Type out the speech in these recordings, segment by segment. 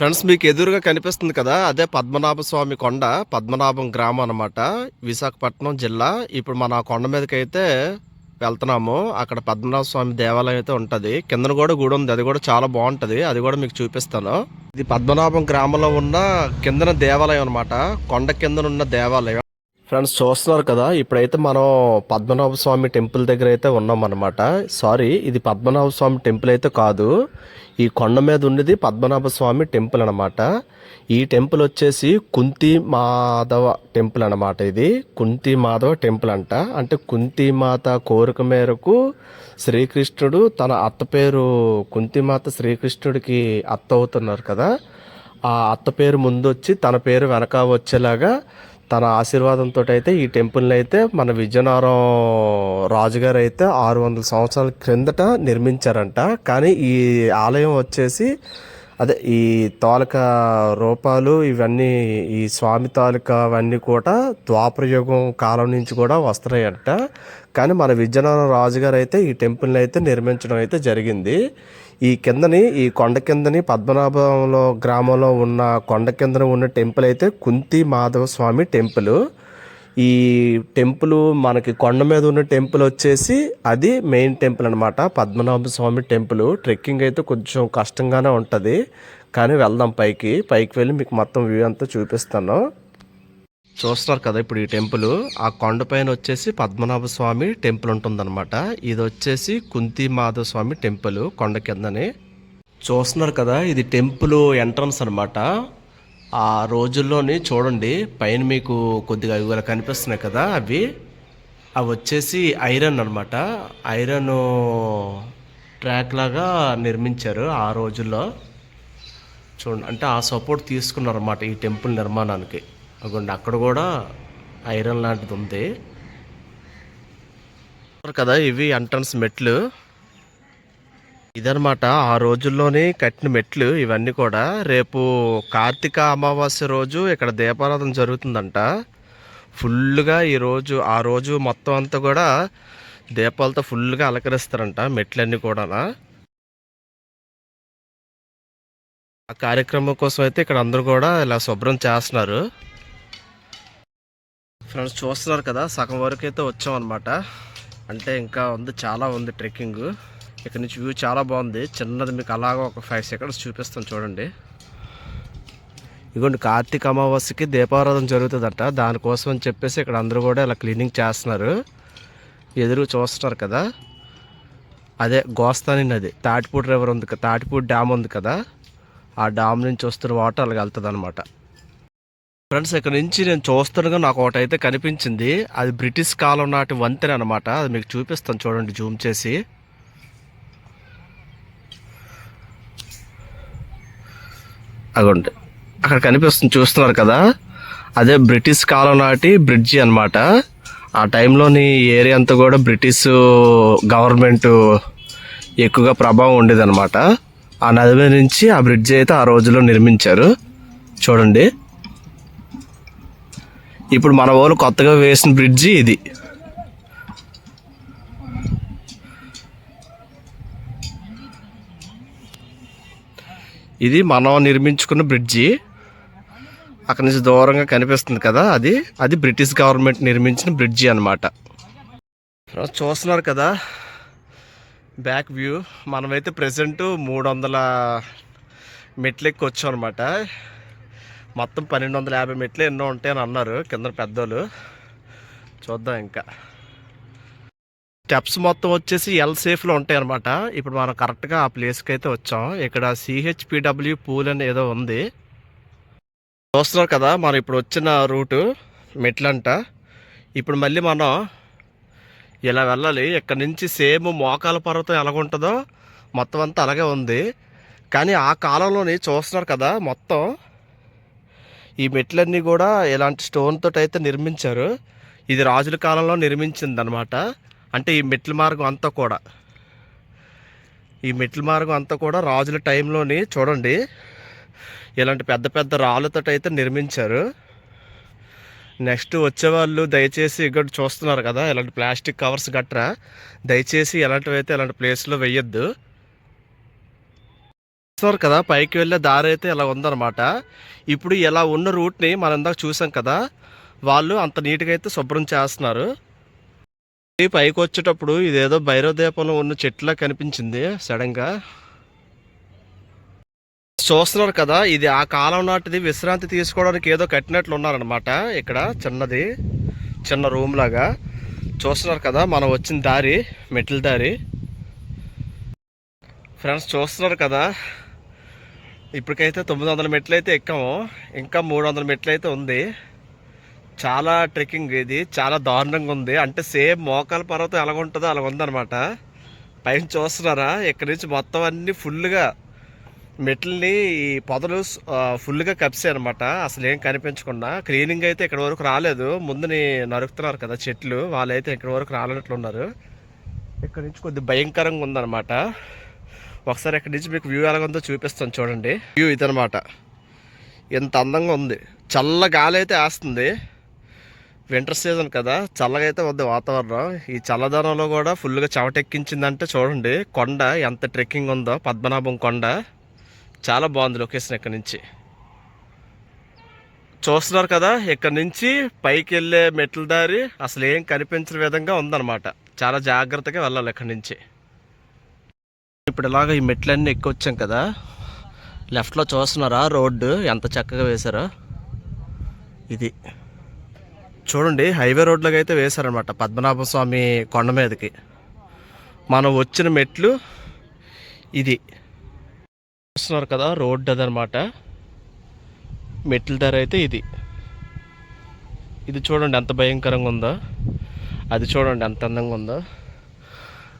Friends మీకు ఎదురుగా కనిపిస్తుంది కదా అదే పద్మనాభ స్వామి కొండ పద్మనాభం గ్రామం అనమాట విశాఖపట్నం జిల్లా. ఇప్పుడు మన ఆ కొండ మీదకి అయితే వెళ్తున్నాము. అక్కడ పద్మనాభ స్వామి దేవాలయం అయితే ఉంటుంది. కిందన కూడా గుడి ఉంది. అది కూడా చాలా బాగుంటుంది. అది కూడా మీకు చూపిస్తాను. ఇది పద్మనాభం గ్రామంలో ఉన్న కిందన దేవాలయం అనమాట కొండ కిందన ఉన్న దేవాలయం. ఫ్రెండ్స్ చూస్తున్నారు కదా ఇప్పుడైతే మనం పద్మనాభ స్వామి టెంపుల్ దగ్గర అయితే ఉన్నాం అనమాట సారీ ఇది పద్మనాభ స్వామి టెంపుల్ అయితే కాదు. ఈ కొండ మీద ఉన్నది పద్మనాభ స్వామి టెంపుల్ అనమాట ఈ టెంపుల్ వచ్చేసి కుంతి మాధవ టెంపుల్ అనమాట ఇది. కుంతి మాధవ టెంపుల్ అంట. అంటే కుంతి మాత కోరిక మేరకు శ్రీకృష్ణుడు తన అత్త పేరు కుంతిమాత శ్రీకృష్ణుడికి అత్త అవుతున్నారు కదా. ఆ అత్త పేరు ముందు వచ్చి తన పేరు వెనక వచ్చేలాగా తన ఆశీర్వాదంతో అయితే ఈ టెంపుల్ని అయితే మన విజయనగరం రాజుగారు అయితే ఆరు వందల సంవత్సరాల క్రిందట నిర్మించారంట. కానీ ఈ ఆలయం వచ్చేసి అదే ఈ తాలూకా రూపాలు ఇవన్నీ ఈ స్వామి తాలూకా అవన్నీ కూడా ద్వాపరయుగం కాలం నుంచి కూడా వస్తున్నాయంట. కానీ మన విజయనగరం రాజుగారు అయితే ఈ టెంపుల్ని అయితే నిర్మించడం అయితే జరిగింది. ఈ కిందని ఈ కొండ కిందని పద్మనాభంలో గ్రామంలో ఉన్న కొండ కిందన ఉన్న టెంపుల్ అయితే కుంతి మాధవ స్వామి టెంపుల్. ఈ టెంపుల్ మనకి కొండ మీద ఉన్న టెంపుల్ వచ్చేసి అది మెయిన్ టెంపుల్ అనమాట పద్మనాభ స్వామి టెంపుల్. ట్రెక్కింగ్ అయితే కొంచెం కష్టంగానే ఉంటుంది. కానీ వెళ్దాం పైకి. పైకి వెళ్ళి మీకు మొత్తం వ్యూ అంతా చూపిస్తాను. చూస్తున్నారు కదా ఇప్పుడు ఈ టెంపుల్. ఆ కొండపైన వచ్చేసి పద్మనాభ స్వామి టెంపుల్ ఉంటుందన్నమాట. ఇది వచ్చేసి కుంతి మాధవ స్వామి టెంపుల్ కొండ కిందని. చూస్తున్నారు కదా ఇది టెంపుల్ ఎంట్రన్స్ అనమాట ఆ రోజుల్లోని చూడండి పైన మీకు కొద్దిగా ఇవాళ కనిపిస్తున్నాయి కదా అవి. అవి వచ్చేసి ఐరన్ అనమాట ఐరన్ ట్రాక్ లాగా నిర్మించారు ఆ రోజుల్లో. చూడండి అంటే ఆ సపోర్ట్ తీసుకున్నారన్నమాట ఈ టెంపుల్ నిర్మాణానికి. అగోండి అక్కడ కూడా ఐరన్ లాంటిది ఉంది. కదా ఇవి ఎంట్రన్స్ మెట్లు. ఇదనమాట ఆ రోజుల్లోనే కట్టిన మెట్లు ఇవన్నీ కూడా. రేపు కార్తీక అమావాస్య రోజు ఇక్కడ దీపారాధన జరుగుతుందంట. ఫుల్గా ఈ రోజు ఆ రోజు మొత్తం అంతా కూడా దీపాలతో ఫుల్గా అలంకరిస్తారంట మెట్లన్నీ కూడా ఆ కార్యక్రమం కోసం అయితే ఇక్కడ అందరూ కూడా ఇలా శుభ్రం చేస్తున్నారు. ఫ్రెండ్స్ చూస్తున్నారు కదా సగం వరకు అయితే వచ్చాం అనమాట అంటే ఇంకా ఉంది చాలా ఉంది ట్రెక్కింగ్. ఇక్కడ నుంచి వ్యూ చాలా బాగుంది. చిన్నది మీకు అలాగా ఒక ఫైవ్ సెకండ్స్ చూపిస్తాను చూడండి. ఇదిగోండి కార్తీక అమావాస్యకి దీపారాధన జరుగుతుందంట. దానికోసం అని చెప్పేసి ఇక్కడ అందరూ కూడా ఇలా క్లీనింగ్ చేస్తున్నారు. ఎదురు చూస్తున్నారు కదా. అదే గోస్తాని నది తాటిపూడి రివర్ ఉంది తాటిపూడి డ్యామ్ ఉంది కదా. ఆ డ్యామ్ నుంచి వస్తున్న వాటర్ అలాగ వెళ్తుంది అనమాట ఫ్రెండ్స్ ఇక్కడ నుంచి నేను చూస్తుండగా నాకు ఒకటి అయితే కనిపించింది. అది బ్రిటిష్ కాలం నాటి వంతెన అనమాట అది మీకు చూపిస్తాను చూడండి జూమ్ చేసి. అగోండి. అక్కడ కనిపిస్తుంది చూస్తున్నారు కదా? అదే బ్రిటిష్ కాలం నాటి బ్రిడ్జి అన్నమాట. ఆ టైంలోని ఏరియా అంతా కూడా బ్రిటిష్ గవర్నమెంట్ ఎక్కువగా ప్రభావం ఉండేదన్నమాట. ఆ నది మీద నుంచి ఆ బ్రిడ్జి అయితే ఆ రోజుల్లో నిర్మించారు. చూడండి. ఇప్పుడు మన వాళ్ళు కొత్తగా వేసిన బ్రిడ్జి ఇది. ఇది మనం నిర్మించుకున్న బ్రిడ్జి. అక్కడి నుంచి దూరంగా కనిపిస్తుంది కదా అది. అది బ్రిటిష్ గవర్నమెంట్ నిర్మించిన బ్రిడ్జి అనమాట చూస్తున్నారు కదా? Back view. మనమైతే ప్రజెంట్ మూడు వందల మెట్లు ఎక్కి వచ్చాం అనమాట మొత్తం పన్నెండు వందల యాభై మెట్లు ఎన్నో ఉంటాయని అన్నారు కింద పెద్దోళ్ళు. చూద్దాం ఇంకా. స్టెప్స్ మొత్తం వచ్చేసి ఎల్ సేఫ్లో ఉంటాయి అనమాట ఇప్పుడు మనం కరెక్ట్గా ఆ ప్లేస్కి అయితే వచ్చాం. ఇక్కడ సిహెచ్పిడబ్ల్యూ పూల్ అని ఏదో ఉంది. చూస్తున్నారు కదా మనం ఇప్పుడు వచ్చిన రూటు మెట్లంట. ఇప్పుడు మళ్ళీ మనం ఇలా వెళ్ళాలి. ఇక్కడ నుంచి సేమ్ మోకాల పర్వతం ఎలాగుంటుందో మొత్తం అంతా అలాగే ఉంది. కానీ ఆ కాలంలోని చూస్తున్నారు కదా మొత్తం ఈ మెట్లన్నీ కూడా ఇలాంటి స్టోన్ తోటి అయితే నిర్మించారు. ఇది రాజుల కాలంలో నిర్మించిందనమాట అంటే ఈ మెట్ల మార్గం అంతా కూడా. ఈ మెట్ల మార్గం అంతా కూడా రాజుల టైంలోని చూడండి. ఇలాంటి పెద్ద పెద్ద రాళ్ళతో అయితే నిర్మించారు. నెక్స్ట్ వచ్చేవాళ్ళు దయచేసి ఇక్కడ చూస్తున్నారు కదా ఇలాంటి ప్లాస్టిక్ కవర్స్ గట్రా. దయచేసి ఎలాంటివైతే అయితే ఇలాంటి ప్లేస్లో వెయ్యొద్దు చూస్తున్నారు కదా పైకి వెళ్ళే దారి అయితే ఇలా ఉందన్నమాట. ఇప్పుడు ఇలా ఉన్న రూట్ని మనం ఇందాక చూసాం కదా వాళ్ళు అంత నీట్గా అయితే శుభ్రం చేస్తున్నారు. పైకి వచ్చేటప్పుడు ఇదేదో భైరవ దీపంలో ఉన్న చెట్లా కనిపించింది సడన్గా చూస్తున్నారు కదా ఇది ఆ కాలం నాటిది విశ్రాంతి తీసుకోవడానికి ఏదో కట్టినట్లు ఉన్నారనమాట ఇక్కడ చిన్నది చిన్న రూమ్ లాగా. చూస్తున్నారు కదా మనం వచ్చిన దారి మెట్ల దారి. ఫ్రెండ్స్ చూస్తున్నారు కదా ఇప్పటికైతే తొమ్మిది వందల మెట్లు అయితే ఎక్కాము. ఇంకా మూడు వందల మెట్లు అయితే ఉంది. చాలా ట్రెక్కింగ్ ఇది. చాలా దారుణంగా ఉంది. అంటే సేమ్ మోకాల పర్వతం ఎలా ఉంటుందో అలా ఉందన్నమాట. పైన చూస్తున్నారా? ఇక్కడి నుంచి మొత్తం అన్ని ఫుల్గా మెట్లని ఈ పొదలు ఫుల్గా కప్సాయి అనమాట అసలు ఏం కనిపించకుండా. క్లీనింగ్ అయితే ఇక్కడ వరకు రాలేదు. ముందుని నరుకుతున్నారు కదా చెట్లు. వాళ్ళైతే ఇక్కడ వరకు రాలనట్లున్నారు ఇక్కడ నుంచి కొద్ది భయంకరంగా ఉందన్నమాట. ఒకసారి ఎక్కడి నుంచి మీకు వ్యూ ఎలాగుందో చూపిస్తాను చూడండి. వ్యూ ఇదనమాట. ఎంత అందంగా ఉంది. చల్ల గాలి అయితే వేస్తుంది. వింటర్ సీజన్ కదా. చల్లగా అయితే ఉంది వాతావరణం. ఈ చల్లదనంలో కూడా ఫుల్గా చెమటెక్కించిందంటే చూడండి. కొండ ఎంత ట్రెక్కింగ్ ఉందో. పద్మనాభం కొండ. చాలా బాగుంది లొకేషన్ ఇక్కడ నుంచి. చూస్తున్నారు కదా ఇక్కడ నుంచి పైకి వెళ్ళే మెట్ల దారి అసలు ఏం కనిపించిన విధంగా ఉందన్నమాట. చాలా జాగ్రత్తగా వెళ్ళాలి ఇక్కడ నుంచి. ఇప్పుడు ఇలాగ ఈ మెట్లన్నీ ఎక్కొచ్చాం కదా. లెఫ్ట్లో చూస్తున్నారా? రోడ్డు ఎంత చక్కగా వేశారో. ఇది. చూడండి హైవే రోడ్లోకి అయితే వేశారనమాట పద్మనాభ స్వామి కొండ మీదకి. మనం వచ్చిన మెట్లు ఇది. చూస్తున్నారు కదా రోడ్డు అదనమాట మెట్ల ధర అయితే ఇది. ఇది చూడండి ఎంత భయంకరంగా ఉందో. అది చూడండి ఎంత అందంగా ఉందో.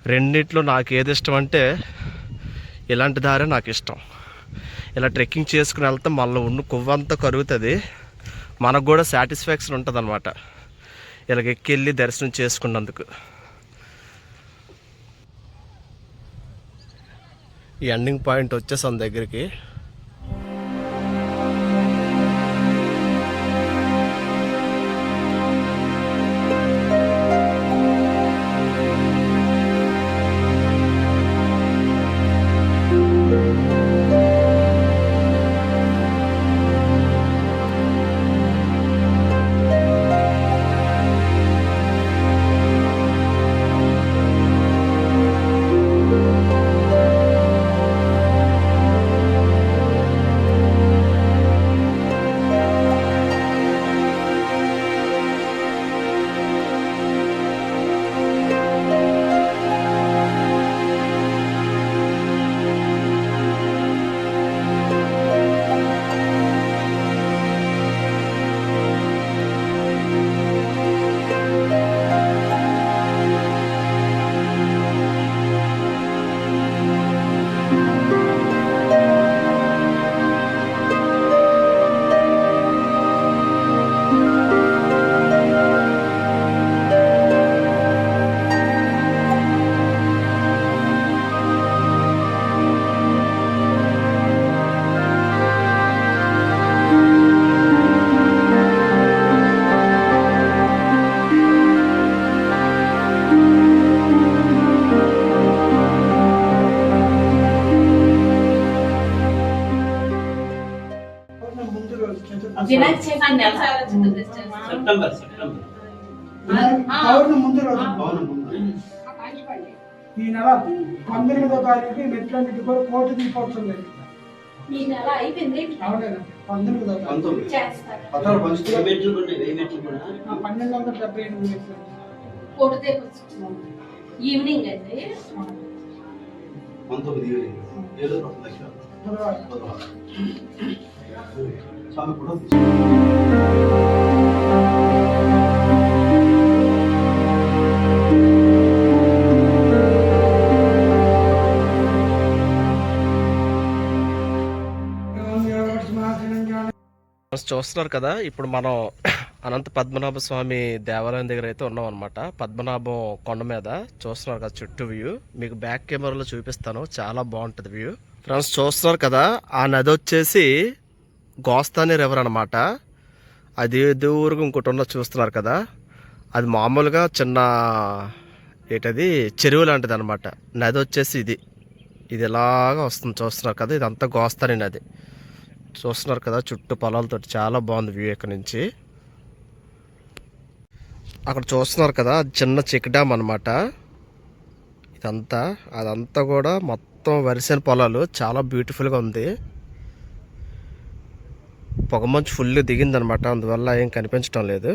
రెండిట్లో నాకు ఏది ఇష్టం అంటే ఇలాంటి దారే నాకు ఇష్టం ఇలా ట్రెక్కింగ్ చేసుకుని వెళ్తే మళ్ళీ ఉన్న కొవ్వంతా కరుగుతుంది. మనకు కూడా సాటిస్ఫాక్షన్ ఉంటుంది అనమాట ఇలాగ ఎక్కి వెళ్ళి దర్శనం చేసుకున్నందుకు. ఈ ఎండింగ్ పాయింట్ వచ్చేసాం దగ్గరికి. ఈ నెల పంతొమ్మిదో తారీఖు మెట్లన్నిటి కూడా కోటి దీపోత్సవం జరిగింది ఈ నెల అయిపోయింది? అవునండి పంతొమ్మిదో పన్నెండు వందల డెబ్బై ఎనిమిది ఈవినింగ్ అండి పంతొమ్మిది ఈవినింగ్. ఏదో కూడా చూస్తున్నారు కదా ఇప్పుడు మనం అనంత పద్మనాభ స్వామి దేవాలయం దగ్గర అయితే ఉన్నాం అనమాట పద్మనాభం కొండ మీద చూస్తున్నారు కదా చుట్టూ వ్యూ మీకు బ్యాక్ కెమెరాలో చూపిస్తాను చాలా బాగుంటుంది వ్యూ ఫ్రెండ్స్ చూస్తున్నారు కదా ఆ నది వచ్చేసి గోస్తాని రివర్ అనమాట అది దూరంగా ఇంకోటి ఉన్న చూస్తున్నారు కదా అది మామూలుగా చిన్న ఏంటది చెరువు లాంటిది అనమాట నది వచ్చేసి ఇది. ఇది ఇలాగా వస్తుంది చూస్తున్నారు కదా ఇదంతా గోస్తాని నది. చూస్తున్నారు కదా చుట్టూ పొలాలతో చాలా బాగుంది వ్యూ ఇక్కడ నుంచి. అక్కడ చూస్తున్నారు కదా చిన్న చెక్ డ్యామ్ అనమాట ఇదంతా అదంతా కూడా మొత్తం వరిసిన పొలాలు చాలా బ్యూటిఫుల్గా ఉంది. పొగమంచు ఫుల్ దిగిందనమాట అందువల్ల ఏం కనిపించడం లేదు.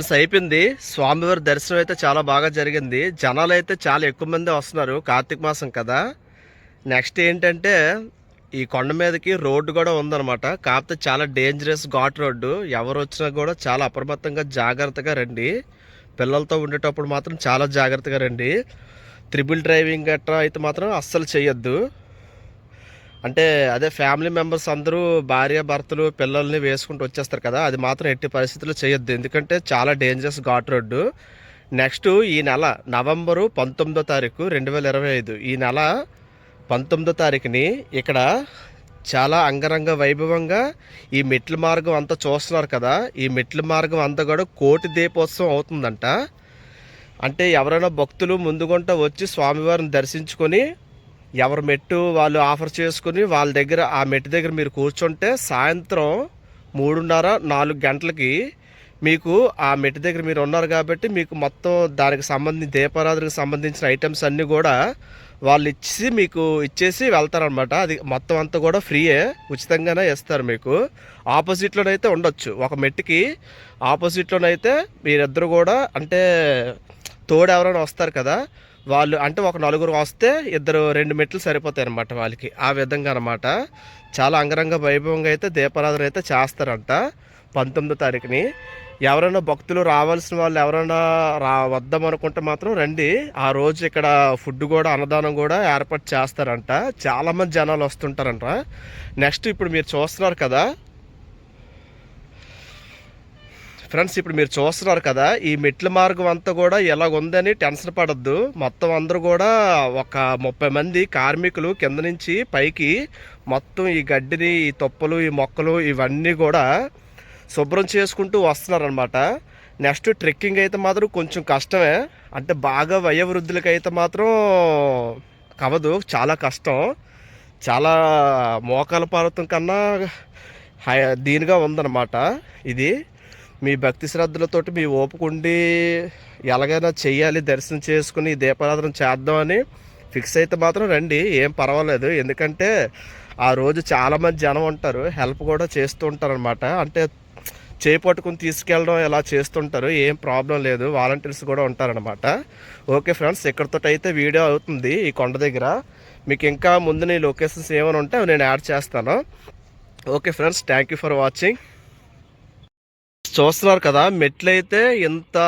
ఫ్రెండ్స్ అయిపోయింది. స్వామివారి దర్శనం అయితే చాలా బాగా జరిగింది. జనాలు అయితే చాలా ఎక్కువ మంది వస్తున్నారు కార్తీక మాసం కదా. నెక్స్ట్ ఏంటంటే ఈ కొండ మీదకి రోడ్డు కూడా ఉందన్నమాట. కాకపోతే చాలా డేంజరస్ ఘాట్ రోడ్డు. ఎవరు వచ్చినా కూడా చాలా అప్రమత్తంగా జాగ్రత్తగా రండి. పిల్లలతో ఉండేటప్పుడు మాత్రం చాలా జాగ్రత్తగా రండి. త్రిబుల్ డ్రైవింగ్ గట్రా అయితే మాత్రం అస్సలు చేయొద్దు అంటే అదే ఫ్యామిలీ మెంబర్స్ అందరూ భార్య భర్తలు పిల్లల్ని వేసుకుంటూ వచ్చేస్తారు కదా అది మాత్రం ఎట్టి పరిస్థితుల్లో చేయొద్దు. ఎందుకంటే చాలా డేంజరస్ ఘాట్ రోడ్డు. నెక్స్ట్ ఈ నెల నవంబరు పంతొమ్మిదో తారీఖు రెండు వేల ఇరవై ఐదు. ఈ నెల పంతొమ్మిదో తారీఖుని ఇక్కడ చాలా అంగరంగ వైభవంగా ఈ మెట్ల మార్గం అంతా చూస్తున్నారు కదా ఈ మెట్ల మార్గం అంతా కూడా కోటి దీపోత్సవం అవుతుందంట. అంటే ఎవరైనా భక్తులు ముందుగుంట వచ్చి స్వామివారిని దర్శించుకొని ఎవరు మెట్టు వాళ్ళు ఆఫర్ చేసుకుని వాళ్ళ దగ్గర ఆ మెట్టు దగ్గర మీరు కూర్చుంటే సాయంత్రం మూడున్నర నాలుగు గంటలకి మీకు ఆ మెట్టు దగ్గర మీరు ఉన్నారు కాబట్టి మీకు మొత్తం దానికి సంబంధించి దీపారాధనకు సంబంధించిన ఐటమ్స్ అన్నీ కూడా వాళ్ళు ఇచ్చి మీకు ఇచ్చేసి వెళ్తారనమాట అది మొత్తం అంతా కూడా ఫ్రీయే ఉచితంగానే ఇస్తారు మీకు. ఆపోజిట్లోనైతే ఉండొచ్చు. ఒక మెట్టుకి ఆపోజిట్లోనైతే మీరిద్దరు కూడా అంటే తోడు ఎవరైనా వస్తారు కదా వాళ్ళు అంటే ఒక నలుగురు వస్తే ఇద్దరు రెండు మెట్లు సరిపోతాయి అనమాట వాళ్ళకి. ఆ విధంగా అనమాట చాలా అంగరంగ వైభవంగా అయితే దీపారాధన అయితే చేస్తారంట పంతొమ్మిదో తారీఖుని. ఎవరైనా భక్తులు రావాల్సిన వాళ్ళు ఎవరైనా రా వద్దాం అనుకుంటే మాత్రం రండి. ఆ రోజు ఇక్కడ ఫుడ్ కూడా అన్నదానం కూడా ఏర్పాటు చేస్తారంట. చాలామంది జనాలు వస్తుంటారంట. నెక్స్ట్ ఇప్పుడు మీరు చూస్తున్నారు కదా ఫ్రెండ్స్ ఇప్పుడు మీరు చూస్తున్నారు కదా ఈ మెట్ల మార్గం అంతా కూడా ఎలా ఉందని టెన్షన్ పడద్దు. మొత్తం అందరూ కూడా ఒక ముప్పై మంది కార్మికులు కింద నుంచి పైకి మొత్తం ఈ గడ్డిని ఈ తొప్పలు ఈ మొక్కలు ఇవన్నీ కూడా శుభ్రం చేసుకుంటూ వస్తున్నారనమాట నెక్స్ట్ ట్రెక్కింగ్ అయితే మాత్రం కొంచెం కష్టమే. అంటే బాగా వయోవృద్ధులకి అయితే మాత్రం కవదు చాలా కష్టం. చాలా మోకాల పర్వతం కన్నా హై దీనిగా ఉందన్నమాట ఇది. మీ భక్తి శ్రద్ధలతోటి మీ ఓపుకుండి ఎలాగైనా చేయాలి దర్శనం చేసుకుని దీపారాధన చేద్దామని ఫిక్స్ అయితే మాత్రం రండి ఏం పర్వాలేదు. ఎందుకంటే ఆ రోజు చాలామంది జనం ఉంటారు హెల్ప్ కూడా చేస్తూ ఉంటారు అనమాట అంటే చేయి తీసుకెళ్ళడం ఇలా చేస్తుంటారు ఏం ప్రాబ్లం లేదు వాలంటీర్స్ కూడా ఉంటారనమాట ఓకే ఫ్రెండ్స్ ఇక్కడితో అయితే వీడియో అవుతుంది ఈ కొండ దగ్గర. మీకు ఇంకా ముందు నీ లొకేషన్స్ ఏమైనా ఉంటే నేను యాడ్ చేస్తాను. Okay friends thank you for watching. చూస్తున్నారు కదా మెట్లు అయితే ఎంత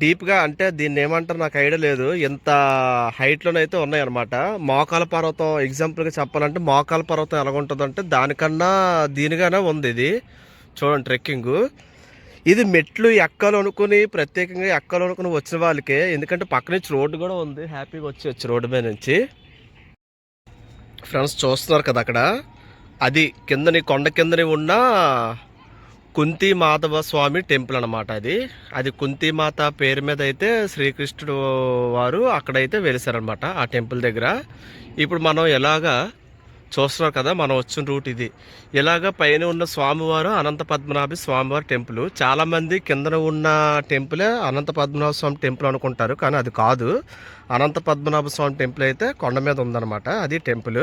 డీప్గా అంటే దీన్ని ఏమంటారు నాకు ఐడియా లేదు. ఎంత హైట్లోనైతే ఉన్నాయన్నమాట. మోకాల పర్వతం ఎగ్జాంపుల్గా చెప్పాలంటే మోకాల పర్వతం ఎలా ఉంటుందంటే దానికన్నా దీనిగానే ఉంది ఇది. చూడండి ట్రెక్కింగ్. ఇది మెట్లు ఎక్కాలనుకుని ప్రత్యేకంగా ఎక్కాలనుకుని వచ్చిన వాళ్ళకే. ఎందుకంటే పక్క నుంచి రోడ్డు కూడా ఉంది. హ్యాపీగా వచ్చి రోడ్డు మీద నుంచి. ఫ్రెండ్స్ చూస్తున్నారు కదా అక్కడ. అది కిందని కొండ కిందని ఉన్న కుంతి మాధవ స్వామి టెంపుల్ అనమాట అది. అది కుంతి మాత పేరు మీద అయితే శ్రీకృష్ణుడు వారు అక్కడైతే వెలిసారనమాట ఆ టెంపుల్ దగ్గర. ఇప్పుడు మనం ఎలాగా చూస్తున్నారు కదా మనం వచ్చిన రూట్ ఇది. ఇలాగ పైన ఉన్న స్వామివారు అనంత పద్మనాభి స్వామివారి టెంపుల్. చాలామంది కిందన ఉన్న టెంపులే అనంత పద్మనాభ స్వామి టెంపుల్ అనుకుంటారు కానీ అది కాదు. అనంత పద్మనాభ స్వామి టెంపుల్ అయితే కొండ మీద ఉందన్నమాట అది టెంపుల్.